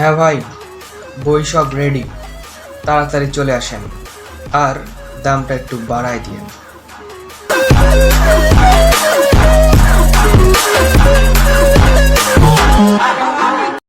হ্যাঁ ভাই বই সব রেডি তাড়াতাড়ি চলে আসেন। আর দামটা একটু বাড়ায় দিয়ে